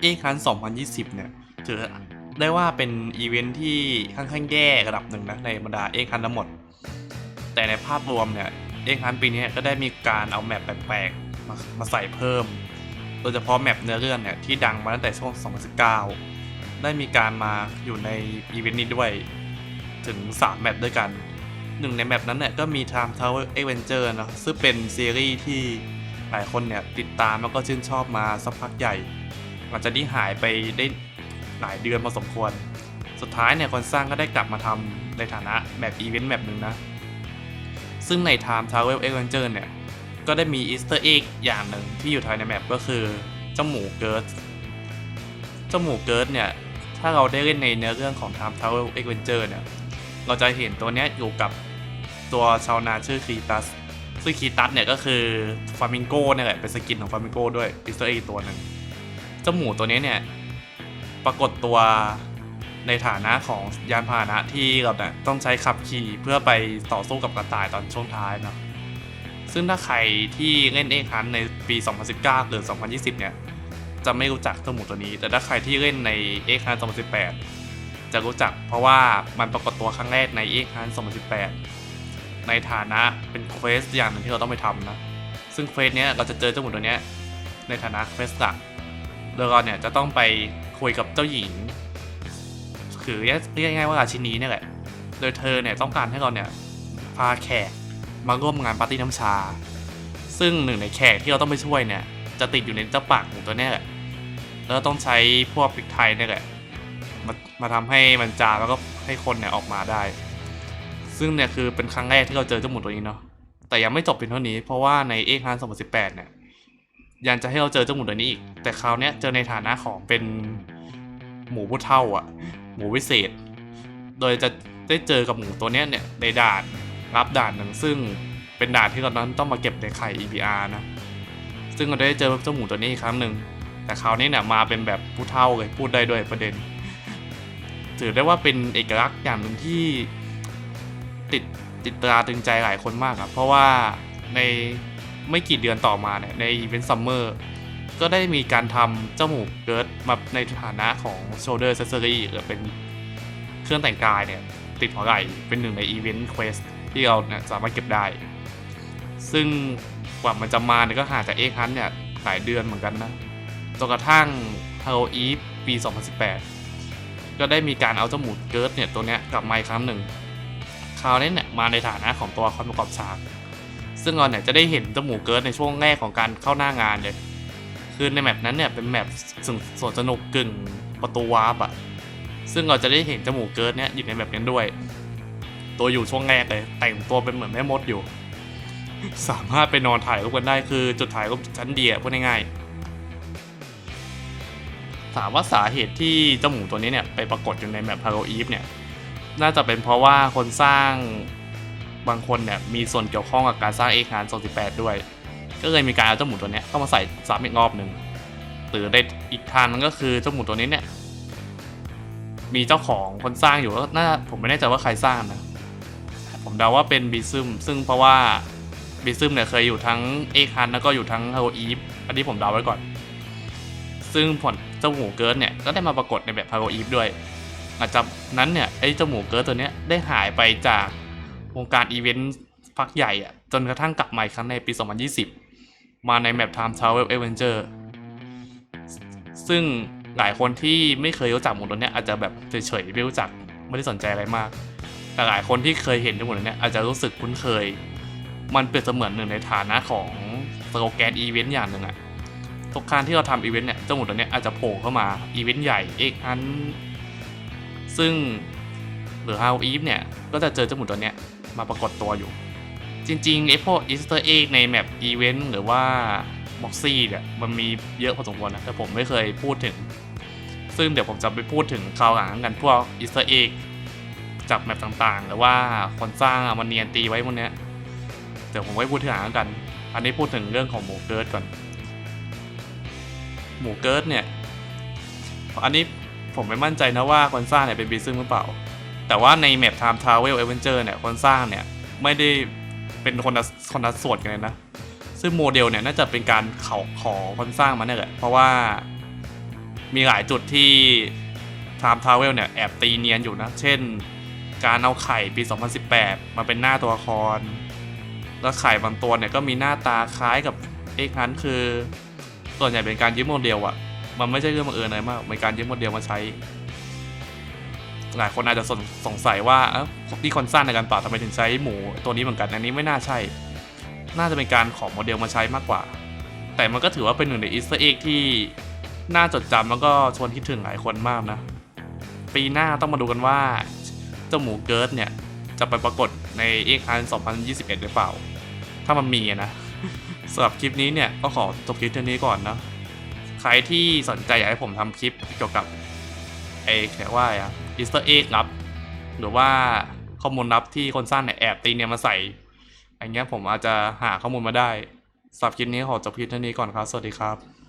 เอคัน2020 เนี่ยถือได้ว่าเป็นอีเวนท์ที่ค่อนข้างแย่ระดับหนึ่งนะในบรรดาเอคันทั้งหมด แต่ในภาพรวมเนี่ยเอคันปีนี้ก็ได้มีการเอาแมปแปลกๆมามาใส่เพิ่ม โดยเฉพาะแมปเนื้อเรื่องเนี่ยที่ดังมาตั้งแต่ช่วง 2019 ได้มีการมาอยู่ในอีเวนต์นี้ด้วยถึง 3 แมปด้วยกันหนึ่งในแมปนั้นเนี่ยก็มี Time Tower Adventure นะซึ่งเป็นซีรีส์ที่หลายคนเนี่ยติดตามแล้วก็ชื่นชอบมาสักพักใหญ่ หลังจากที่หายไปได้หลายเดือนพอสมควร สุดท้ายเนี่ยคนสร้างก็ได้กลับมาทำในฐานะแมปอีเวนต์แมปหนึ่งนะ ซึ่งใน Time Travel Adventure เนี่ย ก็ได้มีอีสเตอร์เอ็กอย่างหนึ่งที่อยู่ภายในแมปก็คือเจ้าหมูเกิร์ดเจ้าหมูเกิร์ดเนี่ย ถ้าเราได้เล่นในเนื้อเรื่องของ Time Travel Adventure เนี่ย เราจะเห็นตัวเนี้ยอยู่กับตัวชาวนาชื่อคีตัสซึ่งคีตัสเนี่ยก็คือฟามิงโก้เนี่ยแหละเป็นสกินของฟามิงโก้ด้วยอีสเตอร์เอ็กตัวหนึ่ง เจ้าหมูตัวนี้เนี่ยปรากฏตัวในฐานะของยานพาหนะที่เราเนี่ยต้องใช้ขับขี่เพื่อไปต่อสู้กับกระต่ายตอนช่วงท้ายนะซึ่งถ้าใครที่เล่นเอ็กฮันในปี 2019 หรือ 2020 เนี่ย จะไม่รู้จักเจ้าหมูตัวนี้ แต่ถ้าใครที่เล่นในเอ็กฮัน2018 จะรู้จักเพราะว่ามันปรากฏตัวครั้งแรกในเอ็กฮัน2018 ในฐานะเป็นเควสอย่างหนึ่งที่เราต้องไปทำนะ ซึ่งเควสเนี้ยเราจะเจอเจ้าหมูตัวเนี้ยในฐานะเควสหลัก โดยเราเนี่ยจะต้องไปคุยกับเจ้าหญิง คือเรียกง่ายๆว่าราชินีเนี่ยแหละ โดยเธอเนี่ยต้องการให้เราเนี่ยพาแขกมาร่วมงานปาร์ตี้น้ำชา ซึ่งหนึ่งในแขกที่เราต้องไปช่วยเนี่ยจะติดอยู่ในเจ้าปากหมูตัวนี้แหละ แล้วต้องใช้พวกพริกไทยเนี่ยแหละมามาทำให้มันจาแล้วก็ให้คนเนี่ยออกมาได้ ซึ่งเนี่ยคือเป็นครั้งแรกที่เราเจอเจ้าหมูตัวนี้เนาะ แต่ยังไม่จบเพียงเท่านี้ เพราะว่าในเอ็กฮัน2018เนี่ย ยังจะให้เราเจอเจ้าหมูตัวนี้อีก แต่คราวเนี้ยเจอในฐานะของเป็นหมูผู้เท่าอะ หมูวิเศษ โดยจะได้เจอกับหมูตัวเนี้ยเนี่ยในด่านรับด่านหนึ่งซึ่งเป็นด่านที่เรานั้นต้องมาเก็บในไข่ EBR นะ ซึ่งเราได้เจอเจ้าหมูตัวนี้อีกครั้งหนึ่งแต่คราวนี้เนี่ยมาเป็นแบบผู้เท่าเลยพูดได้ด้วยประเด็น ถือได้ว่าเป็นเอกลักษณ์อย่างหนึ่งที่ติดติดตราตึงใจหลายคนมากครับเพราะว่าใน ไม่กี่เดือนต่อมาเนี่ยในอีเวนต์ซัมเมอร์ก็ได้มีการทำเจ้าหมูเกิร์ดมาในฐานะของโชเดอร์เซสซอรี่หรือเป็นเครื่องแต่งกายเนี่ยติดหัวไหล่เป็นหนึ่งในอีเวนต์เควสที่เราเนี่ยสามารถเก็บได้ ซึ่งกว่ามันจะมาเนี่ยก็หาจากเอ็กฮันเนี่ยหลายเดือนเหมือนกันนะจนกระทั่ง Halo Eve ปี 2018 ก็ได้มีการเอาเจ้าหมูเกิร์ดเนี่ยตัวเนี้ยกลับมาอีกครั้งหนึ่งคราวนี้เนี่ยมาในฐานะของตัวคอนประกอบฉาก ซึ่งเราเนี่ยจะได้เห็นจมูกเกิร์ดในช่วงแรกของการเข้าหน้างานเลย คือในแมปนั้นเนี่ยเป็นแมปส่วนสนุกกึ่งประตูวาร์ปอะซึ่งเราจะได้เห็นจมูกเกิร์ดเนี่ยอยู่ในแมปนั้นด้วย ตัวอยู่ช่วงแรกเลย แต่งตัวเป็นเหมือนแม่มดอยู่ สามารถไปนอนถ่ายรูปกันได้คือจุดถ่ายรูปชั้นเดียพูดง่ายๆถามว่าสาเหตุที่จมูกตัวนี้เนี่ยไปปรากฏอยู่ในแมป Halo Eve เนี่ยน่าจะเป็นเพราะว่าคนสร้าง บางคนเนี่ยมีส่วนเกี่ยวข้องกับการสร้างเอกาน28 ด้วย ก็เลยมีการเอาเจ้าหมูตัวนี้เข้ามาใส่ซ้ำอีกรอบหนึ่งหรือในอีกทางนึงก็คือเจ้าหมูตัวนี้เนี่ยมีเจ้าของคนสร้างอยู่ก็น่าผมไม่แน่ใจว่าใครสร้างนะผมเดาว่าเป็นบีซึมซึ่งเพราะว่าบีซึมเนี่ยเคยอยู่ทั้งเอกันแล้วก็อยู่ทั้งฮาโออีฟอันนี้ผมเดาไว้ก่อน ซึ่งผลเจ้าหมูเกิร์ดเนี่ยก็ได้มาปรากฏในแบบฮาโออีฟด้วยหลังจากนั้นเนี่ยไอ้เจ้าหมูเกิร์ดตัวเนี้ยได้หายไปจาก วงการอีเวนต์พักใหญ่อะจนกระทั่งกลับมาอีกครั้งในปี 2020 มาในแมป Time Travel Adventure ซึ่งหลายคนที่ไม่เคยรู้จักหมูตัวเนี้ยอาจจะแบบเฉยๆไม่รู้จักไม่ได้สนใจอะไรมาก แต่หลายคนที่เคยเห็นทั้งหมดเนี่ยอาจจะรู้สึกคุ้นเคย มันเปรียบเสมือนหนึ่งในฐานะของสโลแกนอีเวนต์อย่างหนึ่งอะทุกครั้งที่เราทำอีเวนต์เนี่ยเจ้าหมูตัวเนี้ยอาจจะโผล่เข้ามาอีเวนต์ใหญ่เอกอันซึ่งหรือฮาวอีฟเนี่ยก็จะเจอเจ้าหมูตัวเนี้ย มาปรากฏตัวอยู่ จริงๆไอ้พวกอีสเตอร์เอ็กในแมปอีเวนต์หรือว่าบ็อกซี่เนี่ยมันมีเยอะพอสมควรนะ แต่ผมไม่เคยพูดถึง ซึ่งเดี๋ยวผมจะไปพูดถึงคราวหลังกันพวกอีสเตอร์เอ็กจากแมปต่างๆ หรือว่าคนสร้างอามันเนียนตีไว้พวกเนี้ยเดี๋ยวผมไว้พูดทีหลังกัน อันนี้พูดถึงเรื่องของหมูเกิร์ดก่อน หมูเกิร์ดเนี่ย อันนี้ผมไม่มั่นใจนะว่าคนสร้างเนี่ยเป็นบีซึมหรือเปล่า แต่ว่าในแมป Time Travel Adventure เนี่ยคนสร้างเนี่ย ไม่ได้เป็นคนละคนละส่วนกันเลยนะ ซึ่งโมเดลเนี่ยน่าจะเป็นการเขาขอคนสร้างมาเนี่ยแหละเพราะว่ามีหลายจุดที่ Time Travel เนี่ยแอบตีเนียนอยู่นะ เช่น การเอาไข่ปี 2018 มาเป็นหน้าตัวละคร แล้วไข่บางตัวเนี่ยก็มีหน้าตาคล้ายกับเอกนั้นคือ ส่วนใหญ่เป็นการยืมโมเดลอะมันไม่ใช่เรื่องบังเอิญอะไรมากเป็นการยืมโมเดลมาใช้ หลายคนอาจจะสงสงสัยว่านี่คนสร้างในการป่าทำไมถึงใช้หมูตัวนี้เหมือนกัน อันนี้ไม่น่าใช่ น่าจะเป็นการขอโมเดลมาใช้มากกว่า แต่มันก็ถือว่าเป็นหนึ่งในอีสเตอร์เอ็กที่น่าจดจำแล้วก็ชวนคิดถึงหลายคนมากนะ ปีหน้าต้องมาดูกันว่าเจ้าหมูเกิร์ดเนี่ย จะไปปรากฏในเอ็กฮัน2021 หรือเปล่า ถ้ามันมีนะสำหรับคลิปนี้เนี่ยก็ขอจบคลิปเท่านี้ก่อนนะใครที่สนใจอยากให้ผมทำคลิปเกี่ยวกับ ไอ้แค่ว่าอะอีสเตอร์เอ็กลับ หรือว่าข้อมูลลับที่คนสร้างเนี่ยแอบตีเนี่ยมาใส่อันเงี้ยผมอาจจะหาข้อมูลมาได้สับคลิปนี้ขอจบคลิปเท่านี้ก่อนครับ สวัสดีครับ